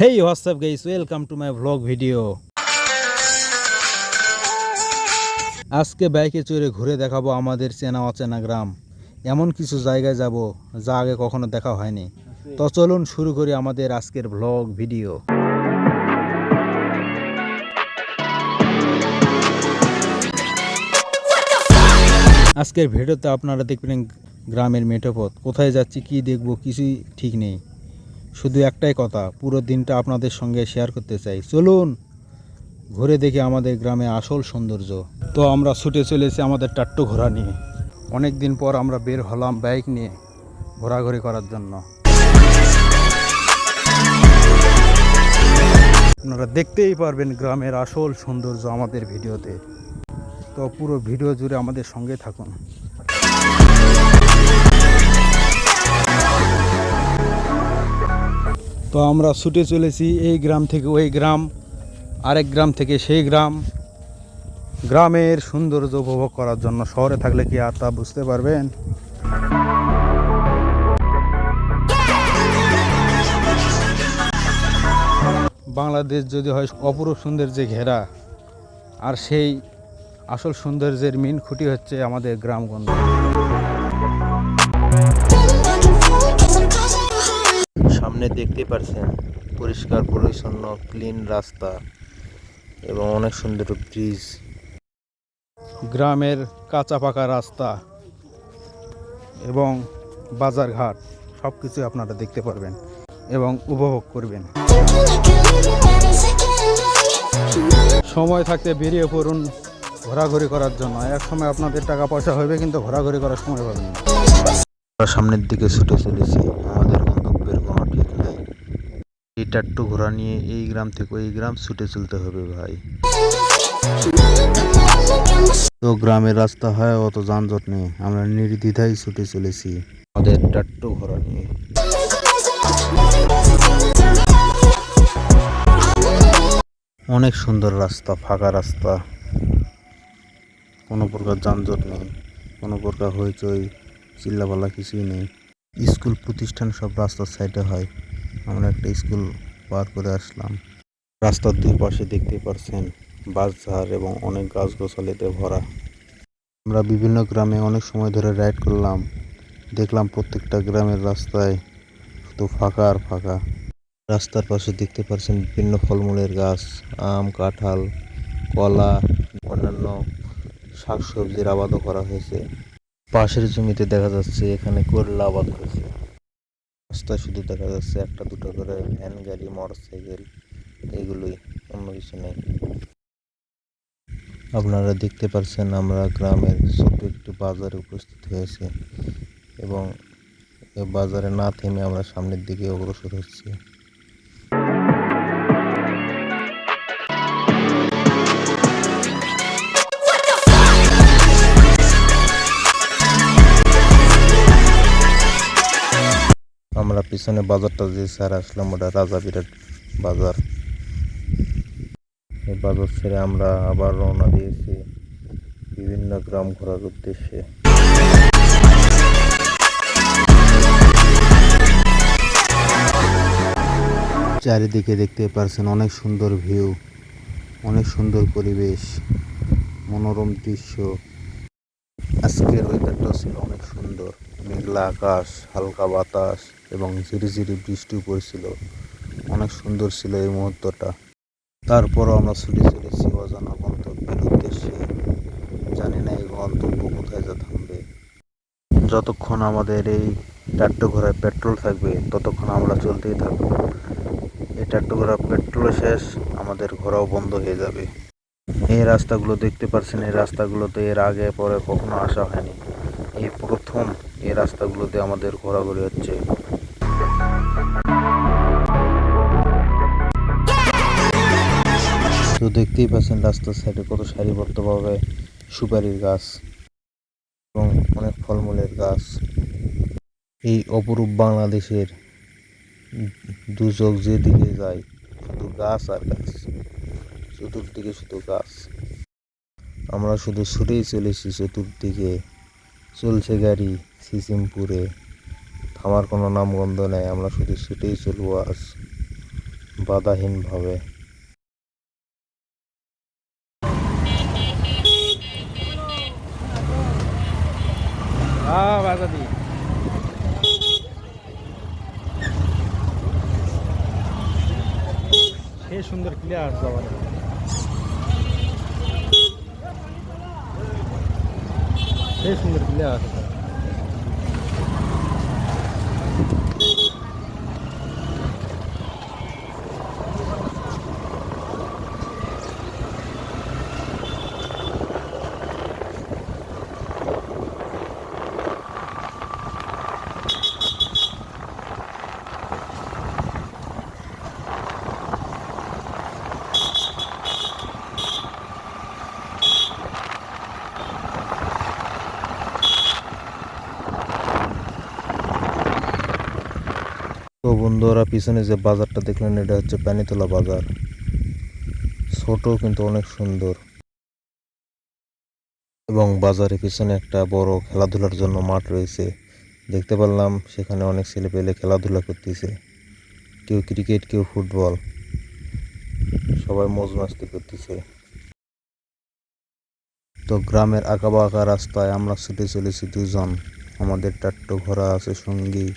Hey what's up guys welcome to my vlog video আজকে বাইকে চড়ে ঘুরে দেখাবো আমাদের চেনা অচেনা গ্রাম। এমন কিছু জায়গায় যাব যা আগে কখনো দেখা হয়নি। তো চলুন শুরু করি আমাদের আজকের ভ্লগ ভিডিও আজকের ভিডিওতে আপনারা দেখবেন গ্রামের মেঠোপথ। কোথায় যাচ্ছি, কি দেখব, কিছুই ঠিক নেই। শুধু একটাই কথা, পুরো দিনটা আপনাদের সঙ্গে শেয়ার করতে চাই। চলুন, ঘুরে দেখি আমাদের গ্রামে আসল সৌন্দর্য। তো আমরা ছুটে চলেছি আমাদের টাট্টু ঘোড়া নিয়ে। অনেক দিন পর আমরা বের হলাম বাইক নিয়ে ঘোরাঘুরি করার জন্য। আপনারা দেখতেই পারবেন গ্রামের আসল সৌন্দর্য আমাদের ভিডিওতে। তো পুরো ভিডিও জুড়ে আমাদের সঙ্গে থাকুন। তো আমরা ছুটে চলেছি এই গ্রাম থেকে ওই গ্রাম, আরেক গ্রাম থেকে সেই গ্রাম। গ্রামের সৌন্দর্য উপভোগ করার জন্য শহরে থাকলে কি আর তা বুঝতে পারবেন? বাংলাদেশ যদি হয় অপরূপ সৌন্দর্যে ঘেরা, আর সেই আসল সৌন্দর্যের মিন খুঁটি হচ্ছে আমাদের গ্রামগঞ্জ। সামনে দেখতে পারছেন, পরিষ্কার, পরিচ্ছন্ন ক্লিন রাস্তা এবং অনেক সুন্দর ব্রিজ। গ্রামের কাঁচা পাকা রাস্তা এবং বাজারঘাট সব কিছুই আপনারা দেখতে পারবেন এবং উপভোগ করবেন। সময় থাকতে বেরিয়ে পড়ুন ঘোরাঘুরি করার জন্য। এক সময় আপনাদের টাকা পয়সা হবে কিন্তু ঘোরাঘুরি করার সময় পাবেন সামনের দিকে ছুটে চলেছি আমাদের গন্তব্যের কোনো ঠিক নাই এই টাট্টু ঘোড়া নিয়ে এই গ্রাম থেকে ওই গ্রাম ছুটে চলতে হবে ভাই। তো গ্রামের রাস্তা হয় অত যানজট নেই, আমরা নির্দ্বিধায় ছুটে চলেছি। আমাদের টাট্টু ঘোড়া নিয়ে। অনেক সুন্দর রাস্তা, ফাঁকা রাস্তা। কোনো প্রকার যানজট নেই, কোনো প্রকার হইচই, চিল্লাপাল্লা কিছুই নেই। স্কুল প্রতিষ্ঠান সব রাস্তার সাইডে হয়। আমরা একটা স্কুল পার করে আসলাম। রাস্তার দুই পাশে দেখতে পারছেন বাসঝাড় এবং অনেক গাছগাছালিতে ভরা। আমরা বিভিন্ন গ্রামে অনেক সময় ধরে রাইড করলাম। দেখলাম প্রত্যেকটা গ্রামের রাস্তায় শুধু ফাঁকা আর ফাঁকা। রাস্তার পাশে দেখতে পাচ্ছেন বিভিন্ন ফলমূলের গাছ, আম, কাঁঠাল, কলা, অন্যান্য শাকসবজির আবাদও করা হয়েছে। পাশের জমিতে দেখা যাচ্ছে এখানে করলা আবাদ করেছে রাস্তায় শুধু দেখা যাচ্ছে একটা, দুটো করে ভ্যান, গাড়ি, মোটরসাইকেল, এগুলোই, অন্য কিছু নেই। আপনারা দেখতে পাচ্ছেন আমরা গ্রামের ছোট্ট একটি বাজারে উপস্থিত হয়েছি এবং বাজারে না থেমে আমরা সামনের দিকে অগ্রসর হচ্ছি। আমরা পিছনে বাজারটা যে স্যার আসলাম, ওটা রাজা বিরাট বাজার। এই বাজার ছেড়ে আমরা আবার রওনা দিয়েছি বিভিন্ন গ্রাম ঘোরার উদ্দেশ্যে। চারিদিকে দেখতে পারছেন অনেক সুন্দর ভিউ, অনেক সুন্দর পরিবেশ, মনোরম দৃশ্য। আজকের ওয়েদারটা ছিল অনেক মেঘলা আকাশ, হালকা বাতাস এবং ঝিরি ঝিরি বৃষ্টিও পড়ছিল। অনেক সুন্দর ছিল এই মুহূর্তটা। তারপরও আমরা ছুটে চলেছি অজানা গন্তব্যের উদ্দেশ্যে। জানি না এই গন্তব্য কোথায় যা থামবে। যতক্ষণ আমাদের এই টাট্টু ঘোড়ায় পেট্রোল থাকবে, ততক্ষণ আমরা চলতেই থাকব। এই টাট্টু ঘোড়া পেট্রোল শেষ, আমাদের ঘোরাও বন্ধ হয়ে যাবে। এই রাস্তাগুলো দেখতে পাচ্ছেন, এই রাস্তাগুলোতে এর আগে পরে কখনো আসা হয়নি। প্রথম এই রাস্তাগুলোতে আমাদের ঘোরাঘুরি হচ্ছে। তো দেখতেই পাচ্ছেন রাস্তার সাইডে কত সারিবদ্ধভাবে সুপারির গাছ এবং অনেক ফলমূলের গাছ। এই অপরূপ বাংলাদেশের দু চোখ যেদিকে যায়, শুধু গাছ আর গাছ, চতুর্দিকে শুধু গাছ। আমরা শুধু ছুটেই চলেছি চতুর্দিকে। চলছে গাড়ি, সিসিমপুরে। থামার কোনো নামগন্ধ নেই, আমরা শুধু ছুটেই চলবো আজ বাধাহীনভাবে। সুন্দর ক্লিয়ার যাওয়ার সে সুন্দর ক্লিয়ার আছে তো বন্ধুরা, পিছনে যে বাজারটা দেখলেন, এটা হচ্ছে পানিতলা বাজার। ছোট কিন্তু অনেক সুন্দর। এবং বাজারের পিছনে একটা বড় খেলাধুলার জন্য মাঠ রয়েছে। দেখতে পারলাম, সেখানে অনেক ছেলে পেলে খেলাধুলা করতেছে। কেউ ক্রিকেট, কেউ ফুটবল। সবাই মজ মাস্তি করতেছে। তো গ্রামের আঁকা বাঁকা রাস্তায় আমরা ছুটে চলেছি দুজন। আমাদের টাট্টো ঘোড়া আছে সঙ্গী।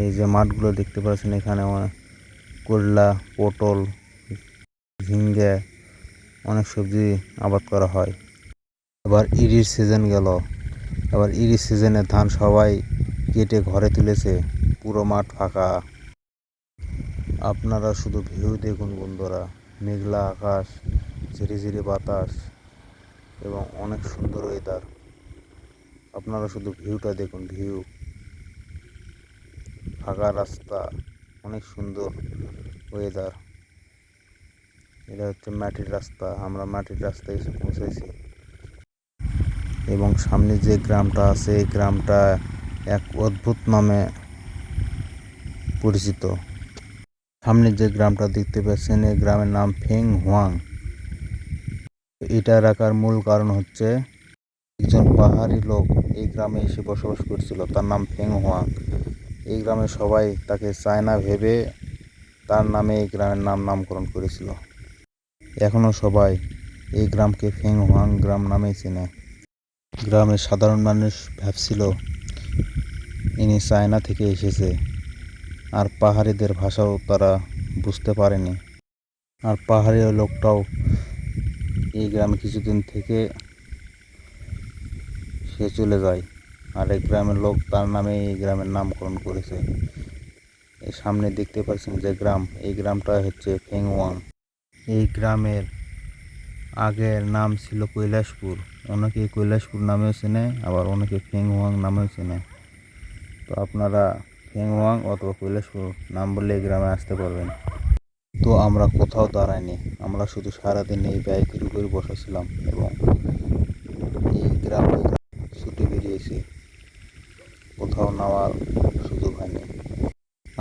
এই যে মাঠগুলো দেখতে পাচ্ছেন এখানে করলা, পটল ঝিঙ্গে অনেক সবজি আবাদ করা হয়। এবার ইরির সিজন গেল। এবার ইরির সিজনে ধান সবাই কেটে ঘরে তুলেছে। পুরো মাঠ ফাঁকা। আপনারা শুধু ভিউ দেখুন বন্ধুরা। মেঘলা আকাশ ঝিরি ঝিরি বাতাস এবং অনেক সুন্দর ওয়েদার আপনারা শুধু ভিউটা দেখুন ভিউ ফাঁকা রাস্তা, অনেক সুন্দর ওয়েদার এটা হচ্ছে মাটির রাস্তা, আমরা মাটির রাস্তায় এসে পৌঁছেছি। এবং সামনে যে গ্রামটা আছে, এই গ্রামটা এক অদ্ভুত নামে পরিচিত। সামনে যে গ্রামটা দেখতে পাচ্ছেন, এই গ্রামের নাম ফেং হোয়াং। এটা রাখার মূল কারণ হচ্ছে, একজন পাহাড়ি লোক এই গ্রামে এসে বসবাস করছিল, তার নাম ফেং হোয়াং। এই গ্রামের সবাই তাকে চায়না ভেবে তার নামে এই গ্রামের নাম নামকরণ করেছিল। এখনও সবাই এই গ্রামকে ফেং হোয়াং গ্রাম নামেই চেনে। গ্রামের সাধারণ মানুষ ভাবছিল, ইনি চায়না থেকে এসেছে। আর পাহাড়িদের ভাষাও তারা বুঝতে পারেনি। আর পাহাড়ি লোকটাও এই গ্রামে কিছুদিন থেকে সে চলে যায়। আর এই গ্রামের লোক তার নামে এই গ্রামের নামকরণ করেছে। এই সামনে দেখতে পাচ্ছেন যে গ্রাম, এই গ্রামটা হচ্ছে ফেংওয়াং। এই গ্রামের আগের নাম ছিল কৈলাসপুর। অনেকে কৈলাসপুর নামেও চেনে, আবার অনেকে ফেংওয়াং নামেও চেনে। তো আপনারা ফেংওয়াং অথবা কৈলাসপুর নাম বললে এই গ্রামে আসতে পারবেন। তো আমরা কোথাও দাঁড়াইনি। আমরা শুধু সারাদিন এই বাইকের উপরে বসেছিলাম এবং এই গ্রামে কোথাও নামার সুযোগ হয়নি।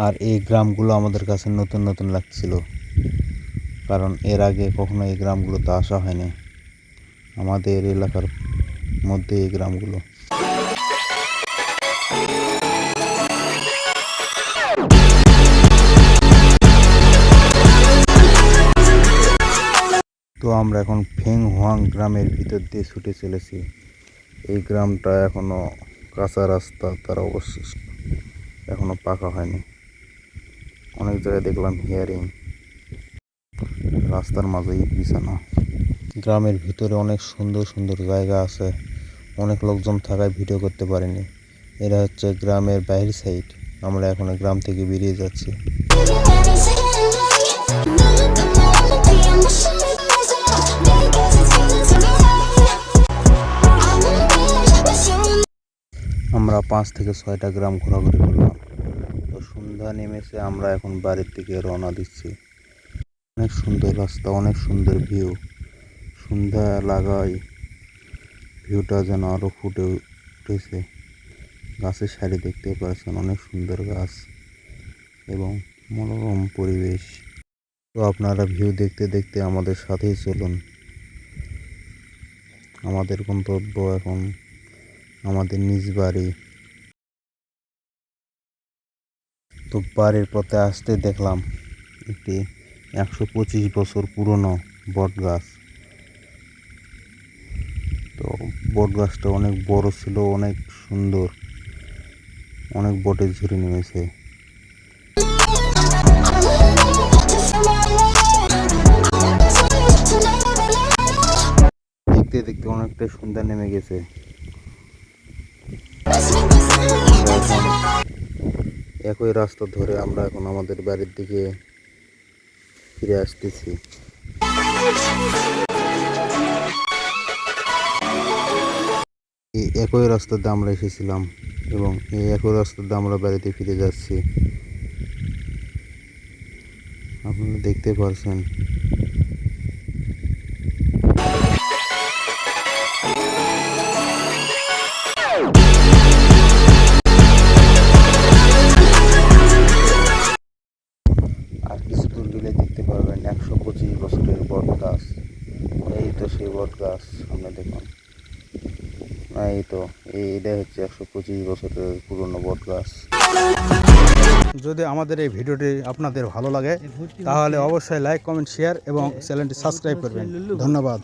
আর এই গ্রামগুলো আমাদের কাছে নতুন নতুন লাগছিল। কারণ এর আগে কখনো এই গ্রামগুলোতে আসা হয়নি। আমাদের এলাকার মধ্যে এই গ্রামগুলো। তো আমরা এখন ফেং হোয়াং গ্রামের ভিতর দিয়ে ছুটে চলেছি। এই গ্রামটা এখনও কাঁচা রাস্তা, তার অবশিষ্ট এখনও পাকা হয়নি। অনেক জায়গায় দেখলাম হিয়ারিং রাস্তার মাঝেই বিছানা। গ্রামের ভিতরে অনেক সুন্দর সুন্দর জায়গা আছে। অনেক লোকজন থাকায় ভিডিও করতে পারিনি। এরা হচ্ছে গ্রামের বাইরের সাইড আমরা এখন গ্রাম থেকে বেরিয়ে যাচ্ছি। আমরা পাঁচ থেকে ছয়টা গ্রাম ঘোরাঘুরি করলাম। তো সন্ধ্যা নেমেছে, আমরা এখন বাড়ির দিকে রওনা দিচ্ছি। অনেক সুন্দর রাস্তা, অনেক সুন্দর ভিউ। সন্ধ্যা লাগাই ভিউটা যেন আরও ফুটে উঠেছে। গাছের সারি দেখতে পাচ্ছেন, অনেক সুন্দর গাছ এবং মনোরম পরিবেশ। তো আপনারা ভিউ দেখতে দেখতে আমাদের সাথেই চলুন। আমাদের গন্তব্য এখন আমাদের নিজ বাড়ি। তো বাড়ির পথে আসতে দেখলাম একটি একশো পঁচিশ বছর পুরনো বট গাছ তো বট গাছটা অনেক বড় ছিল, অনেক সুন্দর, অনেক বটের ঝুড়ি নেমেছে। দেখতে দেখতে অনেকটা সুন্দর নেমে গেছে। একই রাস্তা ধরে আমরা এখন আমাদের বাড়ির দিকে ফিরে আসতেছি। একই রাস্তাতে আমরা এসেছিলাম এবং এই একই রাস্তাতে আমরা বাড়িতে ফিরে যাচ্ছি। আপনারা দেখতে পারছেন বট গাছ সামনে দেখুন না এই তো এই এটাই হচ্ছে একশো পঁচিশ বছরের পুরনো বট গাছ যদি আমাদের এই ভিডিওটি আপনাদের ভালো লাগে তাহলে অবশ্যই লাইক কমেন্ট শেয়ার এবং চ্যানেলটি সাবস্ক্রাইব করবেন। ধন্যবাদ।